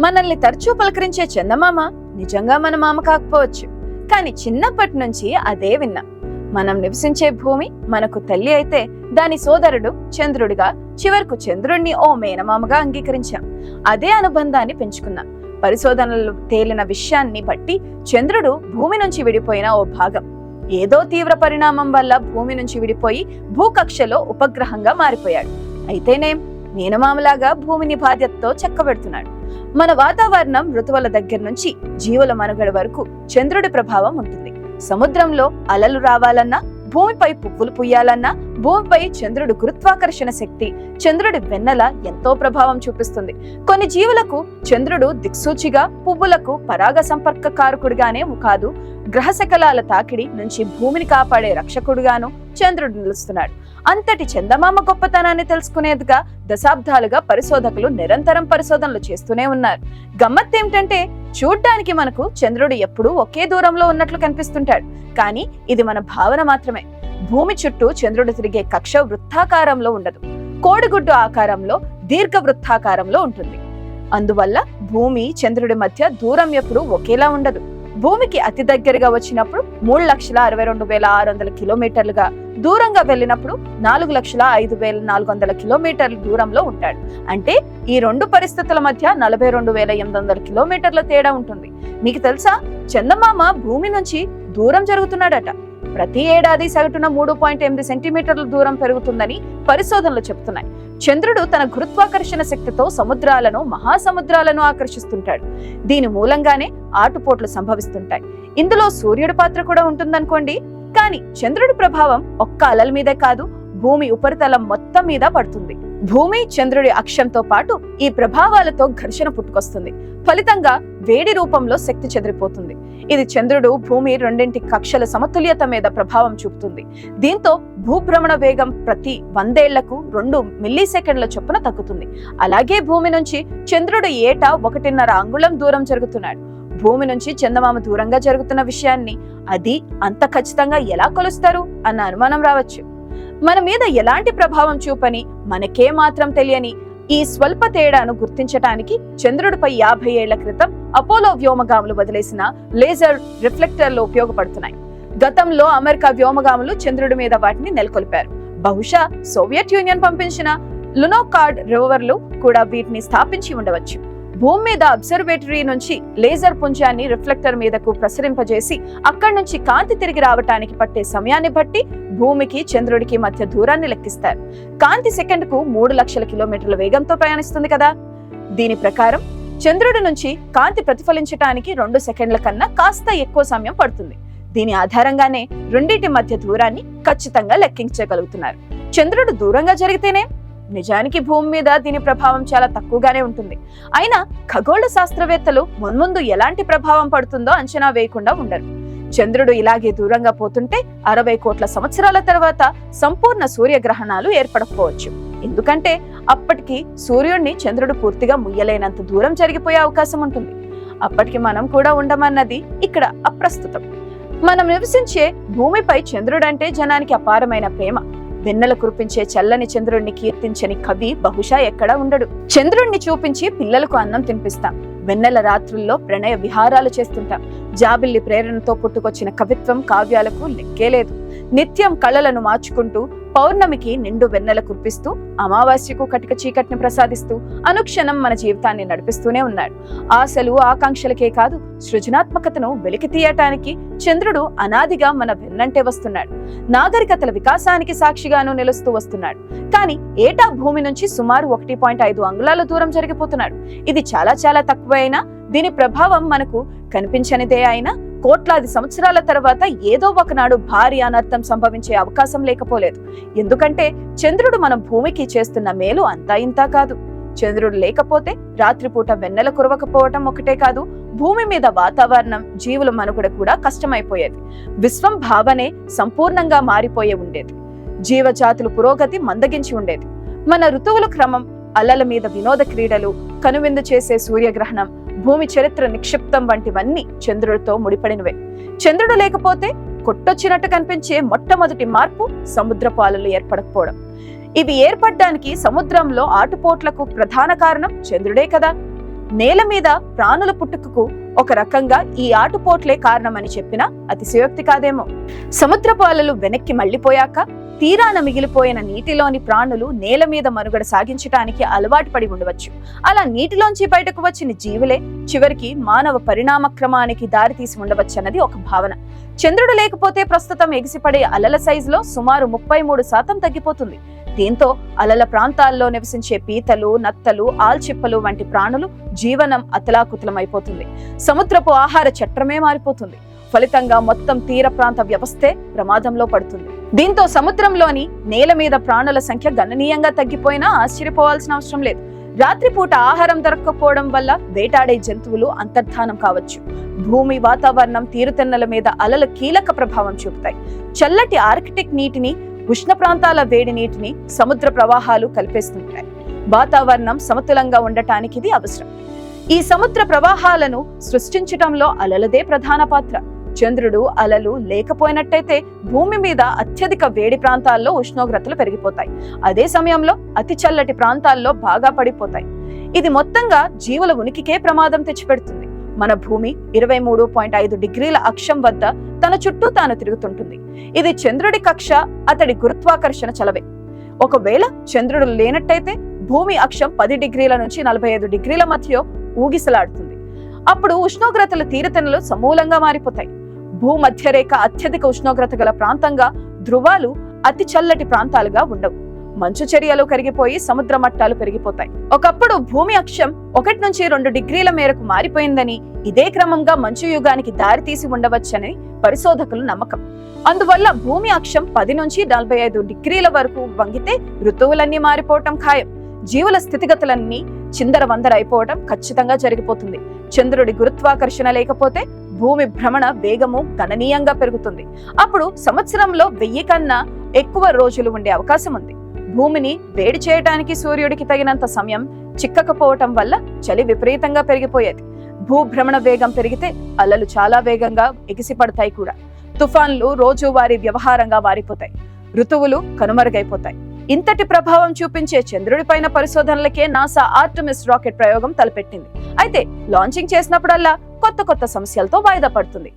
మనల్ని తరచూ పలకరించే చందమామ నిజంగా మన మామ కాకపోవచ్చు. కానీ చిన్నప్పటి నుంచి అదే విన్నా. మనం నివసించే భూమి మనకు తల్లి అయితే దాని సోదరుడు చంద్రుడిగా చివరకు చంద్రుణ్ణి ఓ మేనమామగా అంగీకరించాం. అదే అనుబంధాన్ని పెంచుకున్నాం. పరిశోధనలు తేలిన విషయాన్ని బట్టి చంద్రుడు భూమి నుంచి విడిపోయిన ఓ భాగం. ఏదో తీవ్ర పరిణామం వల్ల భూమి నుంచి విడిపోయి భూకక్షలో ఉపగ్రహంగా మారిపోయాడు. అయితేనేం మేనమామలాగా భూమిని బాధ్యతతో చెక్కబెడుతున్నాడు. మన వాతావరణం ఋతువుల దగ్గర నుంచి జీవుల మనుగడ వరకు చంద్రుడి ప్రభావం ఉంటుంది. సముద్రంలో అలలు రావాలన్నా భూమిపై పువ్వులు పుయ్యాలన్నా భూమిపై చంద్రుడు గురుత్వాకర్షణ శక్తి చంద్రుడి వెన్నెల ఎంతో ప్రభావం చూపిస్తుంది. కొన్ని జీవులకు చంద్రుడు దిక్సూచిగా పువ్వులకు పరాగ సంపర్క కారకుడిగానే కాదు గ్రహశకలాల తాకిడి నుంచి భూమిని కాపాడే రక్షకుడుగాను చంద్రుడు నిలుస్తున్నాడు. అంతటి చందమామ గొప్పతనాన్ని తెలుసుకునేదిగా దశాబ్దాలుగా పరిశోధకులు నిరంతరం పరిశోధనలు చేస్తూనే ఉన్నారు. గమ్మత్ ఏమిటంటే చూడ్డానికి మనకు చంద్రుడు ఎప్పుడూ ఒకే దూరంలో ఉన్నట్లు కనిపిస్తుంటాడు. కానీ ఇది మన భావన మాత్రమే. భూమి చుట్టూ చంద్రుడు తిరిగే కక్ష వృత్తాకారంలో ఉండదు. కోడిగుడ్డు ఆకారంలో దీర్ఘ వృత్తాకారంలో ఉంటుంది. అందువల్ల భూమి చంద్రుడి మధ్య దూరం ఎప్పుడూ ఒకేలా ఉండదు. భూమికి అతి దగ్గరగా వచ్చినప్పుడు మూడు లక్షల అరవై రెండు వేల ఆరు వందల కిలోమీటర్లుగా దూరంగా వెళ్ళినప్పుడు నాలుగు లక్షల ఐదు వేల నాలుగు వందల కిలోమీటర్ల దూరంలో ఉంటాడు. అంటే ఈ రెండు పరిస్థితుల మధ్య నలభై రెండు వేల ఎనిమిది వందల కిలోమీటర్ల తేడా ఉంటుంది. మీకు తెలుసా? చందమామ భూమి నుంచి దూరం జరుగుతున్నాడట. ప్రతి ఏడాది సగటున మూడు పాయింట్ ఎనిమిది సెంటీమీటర్ల దూరం పెరుగుతుందని పరిశోధనలు చెబుతున్నాయి చంద్రుడు తన గురుత్వాకర్షణ శక్తితో సముద్రాలను మహాసముద్రాలను ఆకర్షిస్తుంటాడు. దీని మూలంగానే ఆటుపోట్లు సంభవిస్తుంటాయి. ఇందులో సూర్యుడి పాత్ర కూడా ఉంటుందనుకోండి. కానీ చంద్రుడి ప్రభావం ఒక్క అలల మీదే కాదు భూమి ఉపరితలం మొత్తం మీద పడుతుంది. భూమి చంద్రుడి అక్షంతో పాటు ఈ ప్రభావాలతో ఘర్షణ పుట్టుకొస్తుంది. ఫలితంగా వేడి రూపంలో శక్తి చెదిరిపోతుంది. ఇది చంద్రుడు భూమి రెండింటి కక్షల సమతుల్యత మీద ప్రభావం చూపుతుంది. దీంతో భూభ్రమణ వేగం ప్రతి వందేళ్ళకు రెండు మిల్లీ సెకండ్ల చొప్పున తగ్గుతుంది. అలాగే భూమి నుంచి చంద్రుడు ఏటా ఒకటిన్నర అంగుళం దూరం జరుగుతున్నాడు. భూమి నుంచి చందమామ దూరంగా జరుగుతున్న విషయాన్ని అది అంత ఖచ్చితంగా ఎలా కొలుస్తారు? అన్న అనుమానం రావచ్చు. మన మీద ఎలాంటి ప్రభావం చూపని మనకే మాత్రం తెలియని ఈ స్వల్ప తేడాను గుర్తించటానికి చంద్రుడిపై యాభై ఏళ్ళ క్రితం అపోలో వ్యోమగాములు వదిలేసిన లేజర్ రిఫ్లెక్టర్లు ఉపయోగపడుతున్నాయి. గతంలో అమెరికా వ్యోమగాములు చంద్రుడి మీద వాటిని నెలకొల్పారు. బహుశా సోవియట్ యూనియన్ పంపించిన లునోకార్డ్ రివర్లు కూడా వీటిని స్థాపించి ఉండవచ్చు. భూమి మీద అబ్జర్వేటరీ నుంచి లేజర్ పుంజాన్ని రిఫ్లెక్టర్ మీదకు ప్రసరింపజేసి అక్కడి నుంచి కాంతి తిరిగి రావటానికి పట్టే సమయాన్ని బట్టి భూమికి చంద్రుడికి మధ్య దూరాన్ని లెక్కిస్తారు. కాంతి సెకండ్కు మూడు లక్షల కిలోమీటర్ల వేగంతో ప్రయాణిస్తుంది కదా! దీని ప్రకారం చంద్రుడి నుంచి కాంతి ప్రతిఫలించటానికి రెండు సెకండ్ల కన్నా కాస్త ఎక్కువ సమయం పడుతుంది. దీని ఆధారంగానే రెండింటి మధ్య దూరాన్ని ఖచ్చితంగా లెక్కించగలుగుతున్నారు. చంద్రుడు దూరంగా జరిగితేనే నిజానికి భూమి మీద దీని ప్రభావం చాలా తక్కువగానే ఉంటుంది. అయినా ఖగోళ శాస్త్రవేత్తలు మున్ముందు ఎలాంటి ప్రభావం పడుతుందో అంచనా వేయకుండా ఉండరు. చంద్రుడు ఇలాగే దూరంగా పోతుంటే అరవై కోట్ల సంవత్సరాల తర్వాత సంపూర్ణ సూర్యగ్రహణాలు ఏర్పడకపోవచ్చు. ఎందుకంటే అప్పటికి సూర్యుడిని చంద్రుడు పూర్తిగా ముయ్యలేనంత దూరం జరిగిపోయే అవకాశం ఉంటుంది. అప్పటికి మనం కూడా ఉండమన్నది ఇక్కడ అప్రస్తుతం. మనం నివసించే భూమిపై చంద్రుడంటే జనానికి అపారమైన ప్రేమ. వెన్నెల కురిపించే చల్లని చంద్రుణ్ణి కీర్తించని కవి బహుశా ఎక్కడా ఉండడు. చంద్రుణ్ణి చూపించి పిల్లలకు అన్నం తినిపిస్తాం. వెన్నెల రాత్రుల్లో ప్రణయ విహారాలు చేస్తుంటాం. జాబిల్లి ప్రేరణతో పుట్టుకొచ్చిన కవిత్వం కావ్యాలకు లెక్కే లేదు. నిత్యం కళలను మార్చుకుంటూ పౌర్ణమికి నిండు వెన్నెల కురిపిస్తూ అమావాస్యకు కటిక చీకటిని ప్రసాదిస్తూ అనుక్షణం మన జీవితాన్ని నడిపిస్తూనే ఉన్నాడు. ఆశలు ఆకాంక్షలకే కాదు సృజనాత్మకతను వెలికి తీయటానికి చంద్రుడు అనాదిగా మన వెన్నంటే వస్తున్నాడు. నాగరికతల వికాసానికి సాక్షిగాను నిలుస్తూ వస్తున్నాడు. కానీ ఏటా భూమి నుంచి సుమారు ఒకటి పాయింట్ ఐదు అంగుళాల దూరం జరిగిపోతున్నాడు. ఇది చాలా చాలా తక్కువైనా దీని ప్రభావం మనకు కనిపించనిదే అయినా కోట్లాది సంవత్సరాల తర్వాత ఏదో ఒకనాడు భారీ అనర్థం సంభవించే అవకాశం లేకపోలేదు. ఎందుకంటే చంద్రుడు మన భూమికి చేస్తున్న మేలు అంతా ఇంతా కాదు. చంద్రుడు లేకపోతే రాత్రిపూట వెన్నెల కురవకపోవటం ఒకటే కాదు భూమి మీద వాతావరణం జీవుల మనుగడ కూడా కష్టమైపోయేది. విశ్వం భావనే సంపూర్ణంగా మారిపోయే ఉండేది. జీవజాతుల పురోగతి మందగించి ఉండేది. మన ఋతువుల క్రమం అలల మీద వినోద క్రీడలు కనువిందు చేసే సూర్యగ్రహణం భూమి చరిత్ర నిక్షిప్తం వంటివన్నీ చంద్రుడితో ముడిపడినవే. చంద్రుడు లేకపోతే కొట్టొచ్చినట్టు కనిపించే మొట్టమొదటి మార్పు సముద్రపు అలలు ఏర్పడకపోవడం. ఇవి ఏర్పడడానికి సముద్రంలో ఆటుపోట్లకు ప్రధాన కారణం చంద్రుడే కదా. నేల మీద ప్రాణుల పుట్టుకకు ఒక రకంగా ఈ ఆటుపోట్లే కారణమని చెప్పినా అతిశయోక్తి కాదేమో. సముద్రపు అలలు వెనక్కి మళ్ళిపోయాక తీరాన మిగిలిపోయిన నీటిలోని ప్రాణులు నేల మీద మనుగడ సాగించటానికి అలవాటు పడి ఉండవచ్చు. అలా నీటిలోంచి బయటకు వచ్చిన జీవులే చివరికి మానవ పరిణామ క్రమానికి దారితీసి ఉండవచ్చన్నది ఒక భావన. చంద్రుడు లేకపోతే ప్రస్తుతం ఎగిసిపడే అలల సైజులో సుమారు ముప్పై మూడు శాతం తగ్గిపోతుంది. దీంతో అలల ప్రాంతాల్లో నివసించే పీతలు నత్తలు ఆల్చిప్పలు వంటి ప్రాణులు జీవనం అతలాకుతలమైపోతుంది. సముద్రపు ఆహార చట్రమే మారిపోతుంది. ఫలితంగా మొత్తం తీర ప్రాంత వ్యవస్థే ప్రమాదంలో పడుతుంది. దీంతో సముద్రంలోని నేల మీద ప్రాణుల సంఖ్య గణనీయంగా తగ్గిపోయినా ఆశ్చర్యపోవాల్సిన అవసరం లేదు. రాత్రిపూట ఆహారం దొరక్కపోవడం వల్ల వేటాడే జంతువులు అంతర్ధానం కావచ్చు. భూమి వాతావరణం తీరుతెన్నెల మీద అలలు కీలక ప్రభావం చూపుతాయి. చల్లటి ఆర్కిటిక్ నీటిని ఉష్ణ ప్రాంతాల వేడి నీటిని సముద్ర ప్రవాహాలు కలిపేస్తుంటాయి. వాతావరణం సమతులంగా ఉండటానికి ఇది అవసరం. ఈ సముద్ర ప్రవాహాలను సృష్టించటంలో అలలదే ప్రధాన పాత్ర. చంద్రుడు అలలు లేకపోయినట్టయితే భూమి మీద అత్యధిక వేడి ప్రాంతాల్లో ఉష్ణోగ్రతలు పెరిగిపోతాయి. అదే సమయంలో అతి చల్లటి ప్రాంతాల్లో బాగా పడిపోతాయి. ఇది మొత్తంగా జీవుల ఉనికికే ప్రమాదం తెచ్చిపెడుతుంది. మన భూమి ఇరవై మూడు పాయింట్ ఐదు డిగ్రీల అక్షం వద్ద తన చుట్టూ తాను తిరుగుతుంటుంది. ఇది చంద్రుడి కక్ష అతడి గురుత్వాకర్షణ చలవే. ఒకవేళ చంద్రుడు లేనట్టయితే భూమి అక్షం పది డిగ్రీల నుంచి నలభై ఐదు డిగ్రీల మధ్య ఊగిసలాడుతుంది. అప్పుడు ఉష్ణోగ్రతల తీరతనలు సమూలంగా మారిపోతాయి. భూమధ్యరేఖ అత్యధిక ఉష్ణోగ్రత గల ప్రాంతంగా ధ్రువాలు అతి చల్లటి ప్రాంతాలుగా ఉండవు. మంచు చర్యలు కరిగిపోయి సముద్ర మట్టాలు పెరిగిపోతాయి. ఒకప్పుడు భూమి అక్షం ఒకటి నుంచి రెండు డిగ్రీల మేరకు మారిపోయిందని ఇదే క్రమంగా మంచు యుగానికి దారితీసి ఉండవచ్చని పరిశోధకులు నమ్మకం. అందువల్ల భూమి అక్షం పది నుంచి నలభై ఐదు డిగ్రీల వరకు వంగితే ఋతువులన్నీ మారిపోవటం ఖాయం. జీవుల స్థితిగతులన్నీ చిందర వందర అయిపోవటం ఖచ్చితంగా జరిగిపోతుంది. చంద్రుడి గురుత్వాకర్షణ లేకపోతే భూమి భ్రమణ వేగము గణనీయంగా పెరుగుతుంది. అప్పుడు సంవత్సరంలో వెయ్యి కన్నా ఎక్కువ రోజులు ఉండే అవకాశం ఉంది. భూమిని వేడి చేయడానికి సూర్యుడికి తగినంత సమయం చిక్కకపోవటం వల్ల చలి విపరీతంగా పెరిగిపోయేది. భూభ్రమణ వేగం పెరిగితే అలలు చాలా వేగంగా ఎగిసిపడతాయి కూడా. తుఫాన్లు రోజువారీ వ్యవహారంగా మారిపోతాయి. ఋతువులు కనుమరుగైపోతాయి. ఇంతటి ప్రభావం చూపించే చంద్రుడిపైన పరిశోధనలకే నాసా ఆర్టమిస్ రాకెట్ ప్రయోగం తలపెట్టింది. అయితే లాంచింగ్ చేసినప్పుడల్లా కొత్త కొత్త సమస్యలతో వాయిదా పడుతుంది.